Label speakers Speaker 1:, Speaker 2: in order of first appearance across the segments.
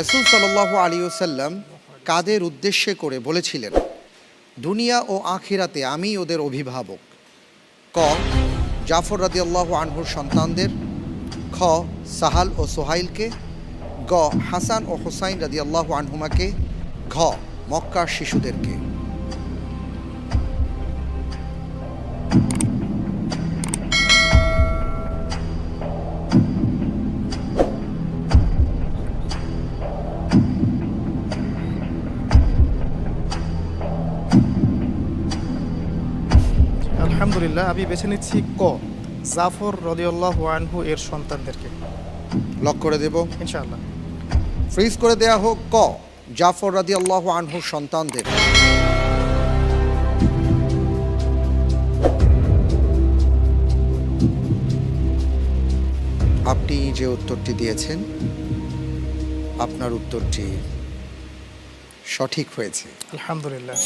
Speaker 1: রসুল সাল্লাহ আলিউসাল্লাম কাদের উদ্দেশ্যে করে বলেছিলেন, দুনিয়া ও আখিরাতে আমি ওদের অভিভাবক। ক, জাফর রাদি আল্লাহ আনহুর সন্তানদের। খ, সাহাল ও সোহাইলকে। গ, হাসান ও হোসাইন রাদি আল্লাহ আনহুমাকে। ঘ, মক্কার শিশুদেরকে।
Speaker 2: আলহামদুলিল্লাহ আমি বেছে নিচ্ছি ক জাফর রদিউল্লাহ আনহু এর সন্তানদেরকে।
Speaker 1: লক করে দেব।
Speaker 2: ইনশাআল্লাহ।
Speaker 1: ফ্রিজ করে দেয়া হোক ক জাফর রাদি আল্লাহ আনহুর সন্তানদের। আপনি যে উত্তরটি দিয়েছেন আপনার উত্তরটি সঠিক হয়েছে।
Speaker 2: আলহামদুলিল্লাহ।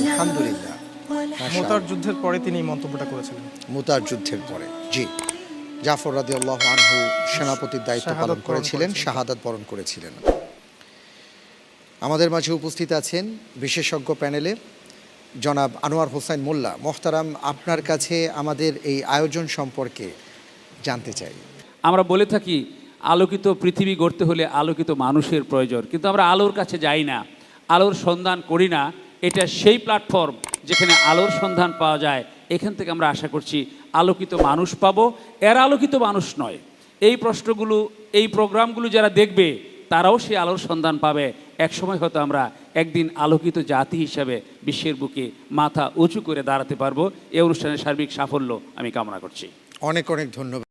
Speaker 1: আলহামদুলিল্লাহ।
Speaker 2: মোতার যুদ্ধের পরে তিনি এই মন্তব্যটা করেছিলেন।
Speaker 1: মুতার যুদ্ধের পরে জি। জাফর রাদি আল্লাহ আনহু সেনাপতির দায়িত্ব পালন করেছিলেন
Speaker 2: করেছিলেন।
Speaker 1: শাহাদাত বরণ করেছিলেন। আমাদের মাঝে উপস্থিত আছেন বিশেষজ্ঞ প্যানেলে জনাব আনোয়ার হোসেন মোল্লা। মোহতারাম আপনার কাছে আমাদের এই আয়োজন সম্পর্কে জানতে চাই।
Speaker 3: আমরা বলে থাকি আলোকিত পৃথিবী গড়তে হলে আলোকিত মানুষের প্রয়োজন। কিন্তু আমরা আলোর কাছে যাই না আলোর সন্ধান করি না। এটা সেই প্ল্যাটফর্ম যেখানে আলোর সন্ধান পাওয়া যায়, এখান থেকে আমরা আশা করছি আলোকিত মানুষ পাব। এর আলোকিত মানুষ নয়। এই প্রশ্নগুলো, এই প্রোগ্রামগুলো যারা দেখবে, তারাও সেই আলোর সন্ধান পাবে। একসময় হয়তো আমরা একদিন আলোকিত জাতি হিসাবে বিশ্বের বুকে মাথা উঁচু করে দাঁড়াতে পারব। এই অনুষ্ঠানের সার্বিক সাফল্য আমি কামনা করছি।
Speaker 1: অনেক অনেক ধন্যবাদ।